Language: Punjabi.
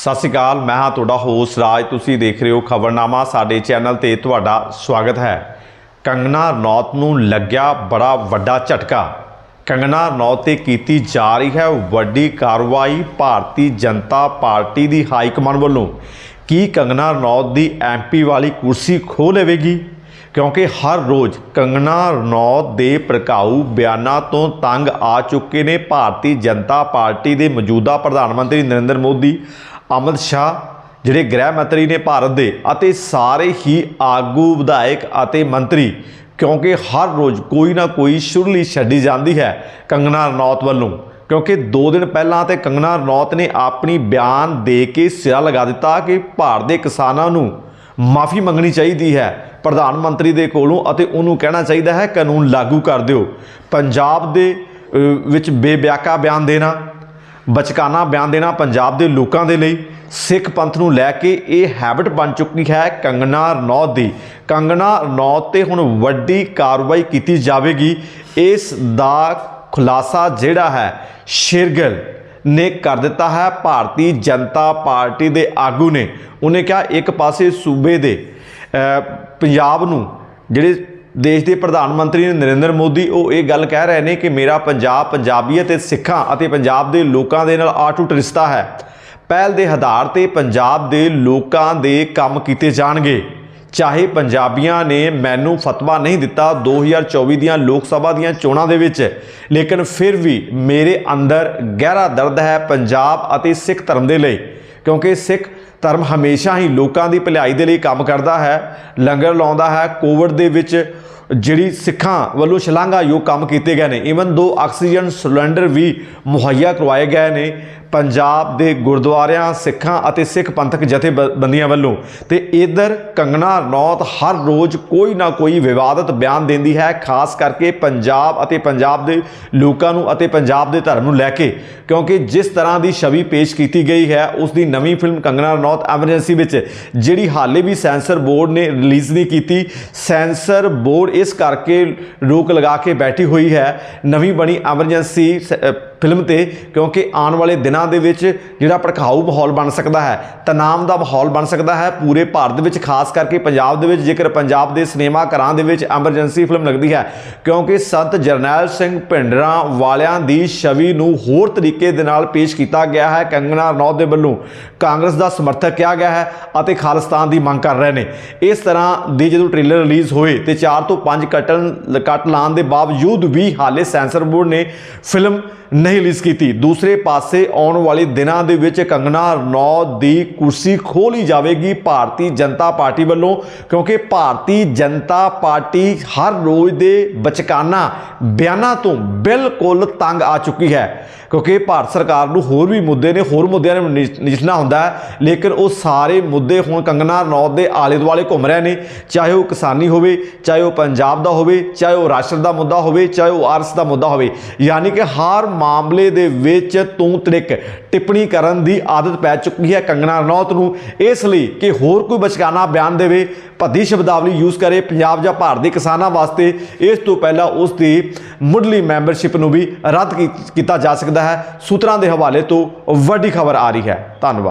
ਸਤਿ ਸ਼੍ਰੀ ਅਕਾਲ, ਮੈਂ ਹਾਂ ਤੁਹਾਡਾ ਹੋਸਟ ਰਾਜ। ਤੁਸੀਂ ਦੇਖ ਰਹੇ ਹੋ ਖਬਰਨਾਮਾ, ਸਾਡੇ ਚੈਨਲ ਤੇ ਤੁਹਾਡਾ ਸਵਾਗਤ ਹੈ। ਕੰਗਨਾ ਰਣੌਤ ਨੂੰ ਲੱਗਿਆ ਬੜਾ ਵੱਡਾ ਝਟਕਾ। ਕੰਗਨਾ ਰਣੌਤ ਤੇ ਕੀਤੀ ਜਾ ਰਹੀ ਹੈ ਵੱਡੀ ਕਾਰਵਾਈ ਭਾਰਤੀ ਜਨਤਾ ਪਾਰਟੀ ਦੀ ਹਾਈ ਕਮਾਂਡ ਵੱਲੋਂ। ਕੀ ਕੰਗਨਾ ਰਣੌਤ ਦੀ ਐਮਪੀ ਵਾਲੀ ਕੁਰਸੀ ਖੋਹ ਲਵੇਗੀ? ਕਿਉਂਕਿ ਹਰ ਰੋਜ਼ ਕੰਗਨਾ ਰਣੌਤ ਦੇ ਭੜਕਾਊ ਬਿਆਨਾਂ ਤੋਂ ਤੰਗ ਆ ਚੁੱਕੇ ਨੇ ਭਾਰਤੀ ਜਨਤਾ ਪਾਰਟੀ ਦੇ ਮੌਜੂਦਾ ਪ੍ਰਧਾਨ ਮੰਤਰੀ ਨਰਿੰਦਰ ਮੋਦੀ ਅਮਿਤ ਸ਼ਾਹ, ਜਿਹੜੇ ਗ੍ਰਹਿ ਮੰਤਰੀ ਨੇ ਭਾਰਤ ਦੇ ਅਤੇ ਸਾਰੇ ਹੀ ਆਗੂ ਵਿਧਾਇਕ ਅਤੇ ਮੰਤਰੀ, ਕਿਉਂਕਿ ਹਰ ਰੋਜ਼ ਕੋਈ ਨਾ ਕੋਈ ਸ਼ੁਰਲੀ ਛੱਡੀ ਜਾਂਦੀ ਹੈ ਕੰਗਨਾ ਰਣੌਤ ਵੱਲੋਂ। ਕਿਉਂਕਿ 2 ਦਿਨ ਪਹਿਲਾਂ ਤੇ ਕੰਗਨਾ ਰਣੌਤ ਨੇ ਆਪਣੀ ਬਿਆਨ ਦੇ ਕੇ ਸਿਰਾ ਲਗਾ ਦਿੱਤਾ ਕਿ ਭਾਰਤ ਦੇ ਕਿਸਾਨਾਂ ਨੂੰ ਮਾਫੀ ਮੰਗਣੀ ਚਾਹੀਦੀ ਹੈ। ਪ੍ਰਧਾਨ ਮੰਤਰੀ ਦੇ ਕੋਲੋਂ ਅਤੇ ਉਹਨੂੰ ਕਹਿਣਾ ਚਾਹੀਦਾ ਹੈ, ਕਾਨੂੰਨ ਲਾਗੂ ਕਰ ਦਿਓ। ਪੰਜਾਬ ਦੇ ਵਿੱਚ ਬੇਬਿਆਕਾ ਬਿਆਨ ਦੇਣਾ। ਬਚਕਾਨਾ ਬਿਆਨ ਦੇਣਾ ਪੰਜਾਬ ਦੇ ਲੋਕਾਂ ਦੇ ਲਈ। ਸਿੱਖ ਪੰਥ ਨੂੰ ਲੈ ਕੇ ਇਹ ਹੈਬਿਟ ਬਣ ਚੁੱਕੀ ਹੈ ਕੰਗਨਾ ਰਣੌਤ ਦੀ। ਕੰਗਨਾ ਰਣੌਤ ਤੇ ਹੁਣ ਵੱਡੀ ਕਾਰਵਾਈ ਕੀਤੀ ਜਾਵੇਗੀ। ਇਸ ਦਾ ਖੁਲਾਸਾ ਜਿਹੜਾ ਹੈ, ਸ਼ੇਰਗਿੱਲ ਨੇ ਕਰ ਦਿੱਤਾ ਹੈ। ਭਾਰਤੀ ਜਨਤਾ ਪਾਰਟੀ ਦੇ ਆਗੂ ਨੇ। ਉਹਨੇ ਕਿਹਾ, ਇੱਕ ਪਾਸੇ ਸੂਬੇ ਦੇ ਪੰਜਾਬ ਨੂੰ ਜਿਹੜੇ ਦੇਸ਼ ਦੇ ਪ੍ਰਧਾਨ ਮੰਤਰੀ ਨਰਿੰਦਰ ਮੋਦੀ ਉਹ ਇਹ ਗੱਲ ਕਹਿ ਰਹੇ ਨੇ ਕਿ ਮੇਰਾ ਪੰਜਾਬ ਪੰਜਾਬੀਅਤ ਸਿੱਖਾਂ ਅਤੇ ਪੰਜਾਬ ਦੇ ਲੋਕਾਂ ਦੇ ਨਾਲ ਅਟੁੱਟ ਰਿਸ਼ਤਾ ਹੈ। ਪਹਿਲ ਦੇ ਆਧਾਰ ਤੇ ਪੰਜਾਬ ਦੇ ਲੋਕਾਂ ਦੇ ਕੰਮ ਕੀਤੇ ਜਾਣਗੇ। ਚਾਹੇ ਪੰਜਾਬੀਆਂ ਨੇ ਮੈਨੂੰ ਫਤਵਾ ਨਹੀਂ ਦਿੱਤਾ 2024 ਦੀਆਂ ਲੋਕ ਸਭਾ ਦੀਆਂ ਚੋਣਾਂ ਦੇ ਵਿੱਚ, ਲੇਕਿਨ ਫਿਰ ਵੀ ਮੇਰੇ ਅੰਦਰ ਗਹਿਰਾ ਦਰਦ ਹੈ ਪੰਜਾਬ ਅਤੇ ਸਿੱਖ ਧਰਮ ਦੇ ਲਈ। ਕਿਉਂਕਿ ਸਿੱਖ ਧਰਮ ਹਮੇਸ਼ਾ ਹੀ ਲੋਕਾਂ ਦੀ ਭਲਾਈ ਦੇ ਲਈ ਕੰਮ ਕਰਦਾ ਹੈ, ਲੰਗਰ ਲਾਉਂਦਾ ਹੈ, ਕੋਵਿਡ ਦੇ ਵਿੱਚ ਜਿਹੜੀ ਸਿੱਖਾਂ ਵੱਲੋਂ ਸ਼ਲਾਘਾਯੋਗ ਕੰਮ ਕੀਤੇ ਗਏ ਨੇ ਈਵਨ ਦੋ ਆਕਸੀਜਨ ਸਿਲੰਡਰ ਵੀ ਮੁਹੱਈਆ ਕਰਵਾਏ ਗਏ ਨੇ ਪੰਜਾਬ ਦੇ ਗੁਰਦੁਆਰਿਆਂ, ਸਿੱਖਾਂ ਅਤੇ ਸਿੱਖ ਪੰਥਕ ਜਥੇਬੰਦੀਆਂ ਵੱਲੋਂ ਤੇ ਇਧਰ ਕੰਗਣਾ ਰਣੌਤ ਹਰ ਰੋਜ਼ ਕੋਈ ਨਾ ਕੋਈ ਵਿਵਾਦਤ ਬਿਆਨ ਦਿੰਦੀ ਹੈ, ਖਾਸ ਕਰਕੇ ਪੰਜਾਬ ਅਤੇ ਪੰਜਾਬ ਦੇ ਲੋਕਾਂ ਨੂੰ ਅਤੇ ਪੰਜਾਬ ਦੇ ਧਰਮ ਨੂੰ ਲੈ ਕੇ, ਕਿਉਂਕਿ ਜਿਸ ਤਰ੍ਹਾਂ ਦੀ ਛਵੀ ਪੇਸ਼ ਕੀਤੀ ਗਈ ਹੈ, ਉਸ ਦੀ ਨਵੀਂ ਫਿਲਮ ਕੰਗਣਾ ਰਣੌਤ ਐਮਰਜੈਂਸੀ ਵਿੱਚ, ਜਿਹੜੀ ਹਾਲੇ ਵੀ ਸੈਂਸਰ ਬੋਰਡ ਨੇ ਰਿਲੀਜ਼ ਨਹੀਂ ਕੀਤੀ, ਸੈਂਸਰ ਬੋਰਡ ਇਸ ਕਰਕੇ ਰੋਕ ਲਗਾ ਕੇ ਬੈਠੀ ਹੋਈ ਹੈ, ਨਵੀਂ ਬਣੀ ਐਮਰਜੈਂਸੀ, ਸ- ਫਿਲਮ ਤੇ, ਕਿਉਂਕਿ ਆਉਣ ਵਾਲੇ ਦਿਨਾਂ ਦੇ ਵਿੱਚ ਜਿਹੜਾ ਭੜਕਾਊ ਮਾਹੌਲ ਬਣ ਸਕਦਾ ਹੈ ਤਣਾਅ ਦਾ ਮਾਹੌਲ ਬਣ ਸਕਦਾ ਹੈ, ਪੂਰੇ ਭਾਰਤ ਵਿੱਚ, ਖਾਸ ਕਰਕੇ ਪੰਜਾਬ ਦੇ ਵਿੱਚ, ਜੇਕਰ ਪੰਜਾਬ ਦੇ ਸਿਨੇਮਾ ਘਰਾਂ ਦੇ ਵਿੱਚ ਐਮਰਜੈਂਸੀ ਫਿਲਮ ਲੱਗਦੀ ਹੈ, ਕਿਉਂਕਿ ਸੰਤ ਜਰਨੈਲ ਸਿੰਘ ਭਿੰਡਰਾਂ ਵਾਲਿਆਂ ਦੀ ਛਵੀ ਨੂੰ ਹੋਰ ਤਰੀਕੇ ਦੇ ਨਾਲ ਪੇਸ਼ ਕੀਤਾ ਗਿਆ ਹੈ ਕੰਗਨਾ ਰਣੌਤ ਦੇ ਵੱਲੋਂ। ਕਾਂਗਰਸ ਦਾ ਸਮਰਥਕ ਕਿਹਾ ਗਿਆ ਹੈ ਅਤੇ ਖਾਲਿਸਤਾਨ ਦੀ ਮੰਗ ਕਰ ਰਹੇ ਨੇ। ਇਸ ਤਰ੍ਹਾਂ ਦੀ ਜਦੋਂ ਟ੍ਰੇਲਰ ਰਿਲੀਜ਼ ਹੋਏ ਤੇ 4 ਤੋਂ 5 ਕੱਟਣ, ਕੱਟ ਲਾਉਣ ਦੇ ਬਾਵਜੂਦ ਵੀ ਹਾਲੇ ਸੈਂਸਰ ਬੋਰਡ ਨੇ ਫਿਲਮ ਨਹੀਂ ਰਿਲੀਜ਼ ਕੀਤੀ। ਦੂਸਰੇ ਪਾਸੇ ਆਉਣ ਵਾਲੇ ਦਿਨਾਂ ਦੇ ਵਿੱਚ ਕੰਗਨਾ ਰਣੌਤ ਦੀ ਕੁਰਸੀ ਖੋਹ ਲਈ ਜਾਵੇਗੀ ਭਾਰਤੀ ਜਨਤਾ ਪਾਰਟੀ ਵੱਲੋਂ, ਕਿਉਂਕਿ ਭਾਰਤੀ ਜਨਤਾ ਪਾਰਟੀ ਹਰ ਰੋਜ਼ ਦੇ ਬਚਕਾਨਾ ਬਿਆਨਾਂ ਤੋਂ ਬਿਲਕੁਲ ਤੰਗ ਆ ਚੁੱਕੀ ਹੈ। ਕਿਉਂਕਿ ਭਾਰਤ ਸਰਕਾਰ ਨੂੰ ਹੋਰ ਵੀ ਮੁੱਦੇ ਨੇ, ਹੋਰ ਮੁੱਦਿਆਂ ਨੂੰ ਨਿਜ- ਨਜਿੱਠਣਾ ਹੁੰਦਾ ਹੈ, ਲੇਕਿਨ ਉਹ ਸਾਰੇ ਮੁੱਦੇ ਹੁਣ ਕੰਗਨਾ ਰਣੌਤ ਦੇ ਆਲੇ ਦੁਆਲੇ ਘੁੰਮ ਰਹੇ ਨੇ। ਚਾਹੇ ਉਹ ਕਿਸਾਨੀ ਹੋਵੇ, ਚਾਹੇ ਉਹ ਪੰਜਾਬ ਦਾ ਹੋਵੇ, ਚਾਹੇ ਉਹ ਰਾਸ਼ਟਰ ਦਾ ਮੁੱਦਾ ਹੋਵੇ, ਚਾਹੇ ਉਹ ਆਰਸ ਦਾ ਮੁੱਦਾ ਹੋਵੇ। ਯਾਨੀ ਕਿ ਹਰ ਮਾਂ ਮਾਮਲੇ ਦੇ ਵਿੱਚ ਤੂੰ ਤੜਿਕ ਟਿੱਪਣੀ ਕਰਨ ਦੀ ਆਦਤ ਪੈ ਚੁੱਕੀ ਹੈ ਕੰਗਣਾ ਰਣੌਤ ਨੂੰ। ਇਸ ਲਈ ਕਿ ਹੋਰ ਕੋਈ ਬਚਕਾਨਾ ਬਿਆਨ ਦੇਵੇ, ਭੱਦੀ ਸ਼ਬਦਾਵਲੀ ਯੂਜ਼ ਕਰੇ ਪੰਜਾਬ ਜਾਂ ਭਾਰਤ ਦੇ ਕਿਸਾਨਾਂ ਵਾਸਤੇ, ਇਸ ਤੋਂ ਪਹਿਲਾਂ ਉਸ ਦੀ ਮੁੱਢਲੀ ਮੈਂਬਰਸ਼ਿਪ ਨੂੰ ਵੀ ਰੱਦ ਕੀ- ਕੀਤਾ ਜਾ ਸਕਦਾ ਹੈ। ਸੂਤਰਾਂ ਦੇ ਹਵਾਲੇ ਤੋਂ ਵੱਡੀ ਖਬਰ ਆ ਰਹੀ ਹੈ। ਧੰਨਵਾਦ।